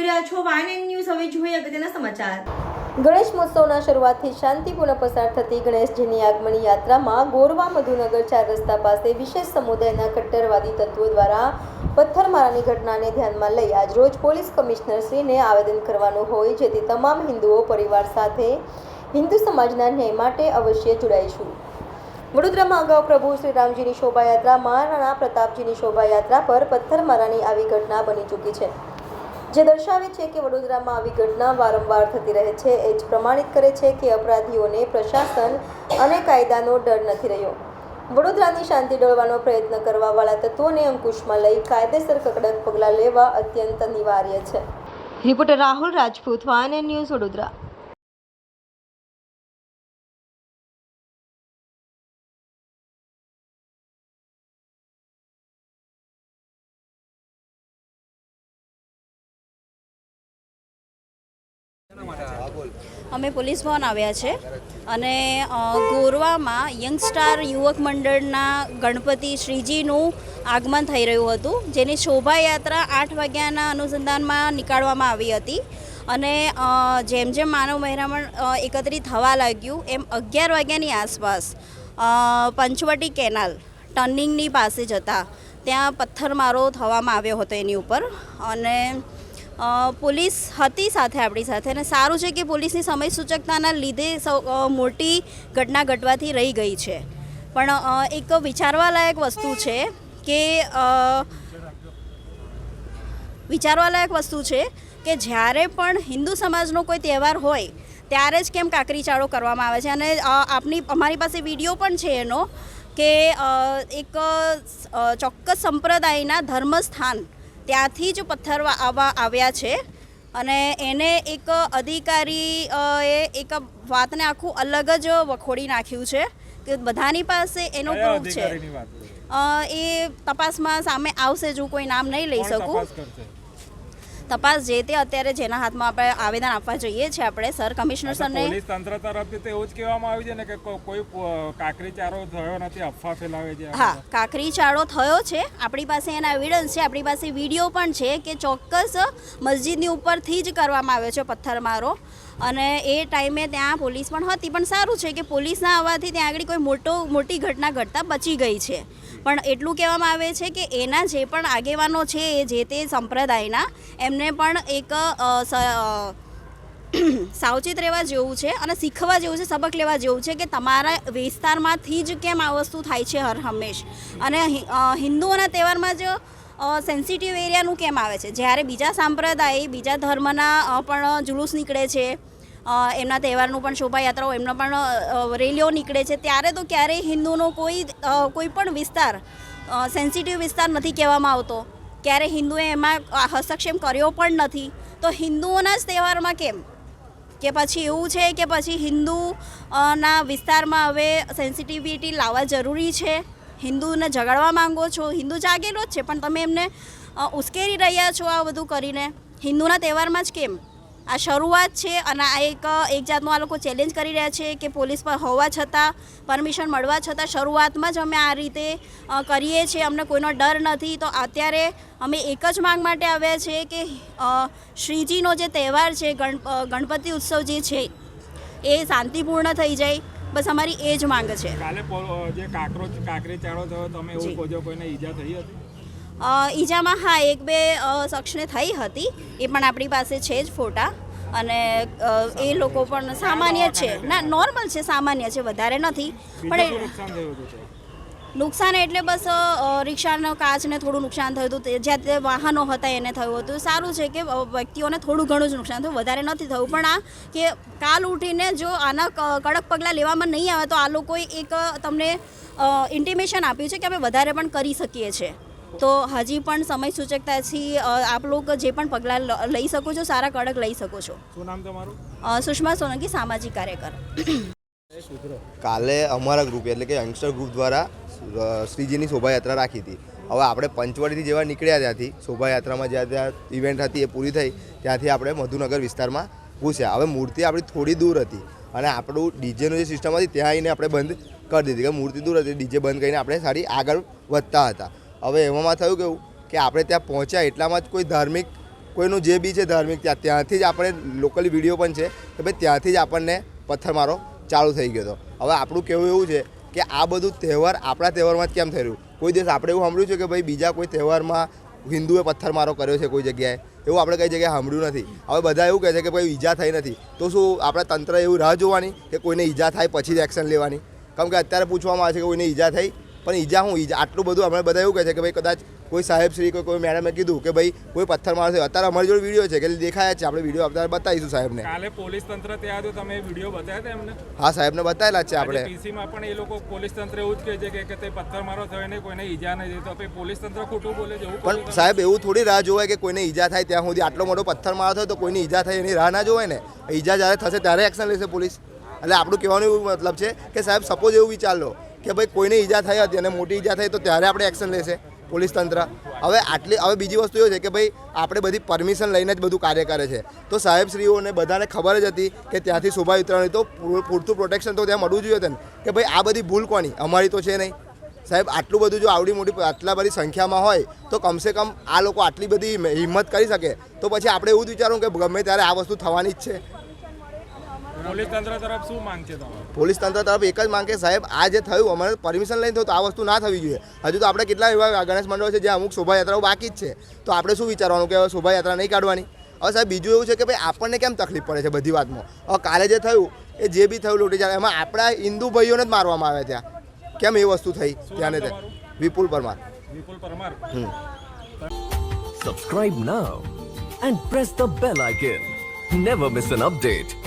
જોઈ રહ્યા છો વાયન ન્યૂઝ. હવે જોઈએ અગત્યના સમાચાર. ગણેશ મહોત્સવના શરૂઆતથી શાંતિપૂર્ણ પસાર થતી ગણેશજીની આગમની યાત્રામાં ગોરવા મધુનગર ચાર રસ્તા પાસે વિશેષ સમુદાયના કટ્ટરવાદી તત્વો દ્વારા પથ્થરમારાની ઘટનાને ધ્યાનમાં લઈ આજરોજ પોલીસ કમિશનરશ્રીને આવેદન કરવાનું હોય, જેથી તમામ હિન્દુઓ પરિવાર સાથે હિન્દુ સમાજના ન્યાય માટે અવશ્ય જોડાઈશું. વડોદરામાં અગાઉ પ્રભુ શ્રી રામજીની શોભાયાત્રા મહારાણા પ્રતાપજીની શોભાયાત્રા પર પથ્થરમારાની આવી ઘટના બની ચૂકી છે. જે દર્શાવે છે કે વડોદરામાં આવી ઘટના વારંવાર થતી રહે છે, એ જ પ્રમાણિત કરે છે કે અપરાધીઓને પ્રશાસન અને કાયદાનો ડર નથી રહ્યો. વડોદરાની શાંતિ ડળવાનો પ્રયત્ન કરવાવાળા તત્વોને અંકુશમાં લઈ કાયદેસર કડક પગલાં લેવા અત્યંત અનિવાર્ય છે. Reporter Rahul Rajput, van news Vadodara. અમે પોલીસ ભવન આવ્યા છે અને ગોરવામાં યંગસ્ટાર યુવક મંડળના ગણપતિ શ્રીજીનું આગમન થઈ રહ્યું હતું, જેની શોભાયાત્રા આઠ વાગ્યાના અનુસંધાનમાં નીકાળવામાં આવી હતી. અને જેમ જેમ માનવ મહેરામણ એકત્રિત થવા લાગ્યું, એમ અગિયાર વાગ્યાની આસપાસ પંચવટી કેનાલ ટર્નિંગની પાસે જતા ત્યાં પથ્થરમારો થવામાં આવ્યો હતો એની ઉપર. અને પોલીસ હતી સાથે આપણી સાથે અને સારું છે કે પોલીસની સમય સૂચકતાના લીધે સૌ મોટી ઘટના ઘટવાથી રહી ગઈ છે. પણ એક વિચારવાલાયક વસ્તુ છે કે વિચારવાલાયક વસ્તુ છે કે જ્યારે પણ હિન્દુ સમાજનો કોઈ તહેવાર હોય, ત્યારે જ કેમ કાકરી ચાળો કરવામાં આવે છે? અને આપની, અમારી પાસે વીડિયો પણ છે એનો કે એક ચોક્કસ સંપ્રદાયના ધર્મસ્થાન ત્યાંથી જ પથ્થર આવવા આવા આવ્યા છે. અને એને એક અધિકારી એ એક વાતને આખું અલગ જ વખોડી નાખ્યું છે કે બધાની પાસે એનો પ્રૂફ છે. એ તપાસમાં સામે આવશે જો કોઈ નામ નહીં લઈ શકું. તપાસ જે તે અત્યારે જેના હાથમાં આપણે આવેદન આપવા જઈએ છીએ આપણે સર કમિશનર સરને પોલીસ તંત્ર તરફથી તો એવું જ કહેવામાં આવ્યું છે ને કે કોઈ કાકરી ચારો થયો નથી અફવા ફેલાવે છે હા કાકરી ચારો થયો છે. આપણી પાસે એના એવિડન્સ છે આપણી પાસે વીડિયો પણ છે કે ચોક્કસ મસ્જિદની ઉપરથી જ કરવામાં આવ્યો છે પથ્થરમારો. અને એ ટાઈમે ત્યાં પોલીસ પણ હતી પણ સારું છે કે પોલીસના આવવાથી ત્યાં આગળ કોઈ મોટો મોટી ઘટના ઘટતા બચી ગઈ છે. પણ એટલું કહેવામાં આવે છે કે એના જે પણ આગેવાનો છે, એ જે તે સંપ્રદાયના, એમને પણ એક સાવચેત રહેવા જેવું છે અને શીખવા જેવું છે, સબક લેવા જેવું છે કે તમારા વિસ્તારમાંથી જ કેમ આ વસ્તુ થાય છે હર હંમેશ? અને હિન્દુઓના તહેવારમાં જ સેન્સિટિવ એરિયાનું કેમ આવે છે? જ્યારે બીજા સંપ્રદાય, બીજા ધર્મના પણ જુલુસ નીકળે છે એમના તહેવારનું પણ શોભાયાત્રાઓ, એમના પણ રેલીઓ નીકળે છે. ત્યારે તો ક્યારેય હિન્દુનો કોઈ કોઈ પણ વિસ્તાર સેન્સિટિવ વિસ્તાર નથી કહેવામાં આવતો. ક્યારે હિન્દુએ એમાં હસ્તક્ષેપ કર્યો પણ નથી. તો હિન્દુઓના જ તહેવારમાં કેમ? કે પછી એવું છે કે પછી હિન્દુ ના વિસ્તારમાં હવે સેન્સિટિવિટી લાવવા જરૂરી છે? હિન્દુને જગાડવા માંગો છો? હિન્દુ જાગેલો જ છે, પણ તમે એમને ઉશ્કેરી રહ્યા છો આ બધું કરીને. હિન્દુના તહેવારમાં જ કેમ? આ શરૂઆત છે અને આ એક એક જાતનું આ લોકો ચેલેન્જ કરી રહ્યા છે કે પોલીસ પર હોવા છતાં પરમિશન મળવા છતાં શરૂઆતમાં જ અમે આ રીતે કરીએ છીએ. અમને કોઈનો ડર નથી. તો અત્યારે અમે એક જ માંગ માટે આવ્યા છે કે શ્રીજીનો જે તહેવાર છે ગણ ગણપતિ ઉત્સવ જે છે એ શાંતિપૂર્ણ થઈ જાય. બસ અમારી એ જ માંગ છે. કાલે જે કાકરોચ કાકરી ચાળો થયો તમે એવું કોઈને ઈજા થઈ હતી ઈજામાં હા એક બે શખ્સને થઈ હતી. એ પણ આપણી પાસે છે જ ફોટા. અને એ લોકો પણ સામાન્ય છે. ના નોર્મલ છે સામાન્ય છે વધારે નથી. પણ નુકસાન એટલે બસ રિક્ષાનો કાચને થોડું નુકસાન થયું હતું. તે જ્યાં તે વાહનો હતા એને થયું હતું. સારું છે કે વ્યક્તિઓને થોડું ઘણું જ નુકસાન થયું. વધારે નથી થયું. પણ આ કે કાલ ઉઠીને જો આના કડક પગલાં લેવામાં નહીં આવે તો આ લોકોએ એક તમને ઇન્ટિમેશન આપ્યું છે કે અમે વધારે પણ કરી શકીએ છીએ. તો હજી પણ સમય સૂચકતાથી આપ લોકો જે પણ પગલાં લઈ શકો છો સારા કડક લઈ શકો છો. શું નામ તમારું? સુષ્મા સોલંકી સામાજિક કાર્યકર. કાલે અમારા ગ્રુપ એટલે કે યંગસ્ટર ગ્રુપ દ્વારા શ્રીજીની શોભાયાત્રા રાખી હતી. હવે આપણે પંચવટીથી જેવા નીકળ્યા ત્યાંથી શોભાયાત્રામાં જ્યાં ત્યાં ઇવેન્ટ હતી એ પૂરી થઈ ત્યાંથી આપણે મધુનગર વિસ્તારમાં ઘૂસ્યા. હવે મૂર્તિ આપણી થોડી દૂર હતી અને આપણું ડીજેનું જે સિસ્ટમ હતી ત્યાં આવીને આપણે બંધ કરી દીધી. કે મૂર્તિ દૂર હતી ડીજે બંધ કરીને આપણે સારી આગળ વધતા હતા. હવે એમાં થયું કેવું કે આપણે ત્યાં પહોંચ્યા એટલામાં જ કોઈ ધાર્મિક, કોઈનું જે બી છે ધાર્મિક, ત્યાં ત્યાંથી જ આપણે લોકલી વીડિયો પણ છે કે ભાઈ ત્યાંથી જ આપણને પથ્થરમારો ચાલુ થઈ ગયો હતો. હવે આપણું કહેવું એવું છે કે આ બધું તહેવાર આપણા તહેવારમાં જ કેમ થઈ રહ્યું કોઈ દિવસ આપણે એવું સાંભળ્યું છે કે ભાઈ બીજા કોઈ તહેવારમાં હિન્દુએ પથ્થરમારો કર્યો છે કોઈ જગ્યાએ? એવું આપણે કઈ જગ્યાએ સાંભળ્યું નથી. હવે બધા એવું કહે છે કે ભાઈ ઈજા થઈ નથી. તો શું આપણા તંત્ર એવું રાહ જોવાની કે કોઈને ઈજા થાય પછી જ એક્શન લેવાની? કારણ કે અત્યારે પૂછવામાં આવે છે કે કોઈને ઈજા થઈ પણ ઈજા હું ઈજા આટલું બધું આપણે બધા એવું કહે છે કે ભાઈ કદાચ કોઈ સાહેબ શ્રી કોઈ કોઈ મેડમે કીધું કે ભાઈ કોઈ પથ્થર મારો થયો અત્યારે અમારી જોડે વીડિયો છે કે દેખાયા છે આપણે વીડિયો અત્યારે બતાવીશું સાહેબને. કાલે પોલીસ તંત્ર ત્યાં હતું તમે વીડિયો બતાવ્યા હતા એમને? હા સાહેબને બતાવેલા છે આપણે. પીસીમાં પણ એ લોકો પોલીસ તંત્ર એવું જ કહે છે કે- તે પથ્થર મારો થયો ને કોઈને ઈજા નહીં થઈ. તો પછી પોલીસ તંત્ર ખોટું બોલે છે પણ સાહેબ એવું થોડી રાહ જોવાય કે કોઈને ઈજા થાય ત્યાં સુધી આટલો મોટો પથ્થર મારો થયો તો કોઈને ઈજા થાય એની રાહ ના જોવાય ને? ઈજા જ્યારે થશે ત્યારે એક્શન લેશે પોલીસ. એટલે આપણું કહેવાનું એવું મતલબ છે કે સાહેબ સપોઝ એવું વિચાર લો કે ભાઈ કોઈને ઈજા થઈ હતી અને મોટી ઈજા થઈ તો ત્યારે આપણે એક્શન લેશે, પોલીસ તંત્ર. હવે આટલી, હવે બીજી વસ્તુ એ છે કે ભાઈ આપણે બધી પરમિશન લઈને જ બધું કાર્ય કરે છે. તો સાહેબશ્રીઓને બધાને ખબર જ હતી કે ત્યાંથી શોભા વિતરણની તો પૂરતું પ્રોટેક્શન તો ત્યાં મળવું જોઈએ હતું કે ભાઈ આ બધી ભૂલ કોની? અમારી તો છે નહીં. સાહેબ, આટલું બધું જો આવડી મોટી આટલા બધી સંખ્યામાં હોય તો કમસે કમ આ લોકો આટલી બધી હિંમત કરી શકે. તો પછી આપણે એવું જ વિચારવું કે ગમે ત્યારે આ વસ્તુ થવાની જ છે. પોલીસ તંત્ર તરફ શું માંગ છે તમારે? પોલીસ તંત્ર તરફ એક જ માંગ કે સાહેબ આ જે થયું અમારે પરમિશન લઈને થયું તો આ વસ્તુ ના થવી જોઈએ. હજુ તો આપણે કેટલા એવા ગણેશ મંડળો છે જે અમુક શોભાયાત્રાઓ બાકી જ છે. તો આપણે શું વિચારવાનું કે હવે શોભાયાત્રા નહીં કાઢવાની? હવે સાહેબ બીજું એવું છે કે ભાઈ આપણને કેમ તકલીફ પડે છે બધી વાતમાં? હવે કાલે જે થયું એ જે બી થયું લોટી જાય એમાં આપણા હિન્દુ ભાઈઓને જ મારવામાં આવ્યા ત્યાં. કેમ એ વસ્તુ થઈ? ત્યાં ને ત્યાં વિપુલ પરમાર. વિપુલ Parmar. Subscribe now and press the bell icon. Never miss an update.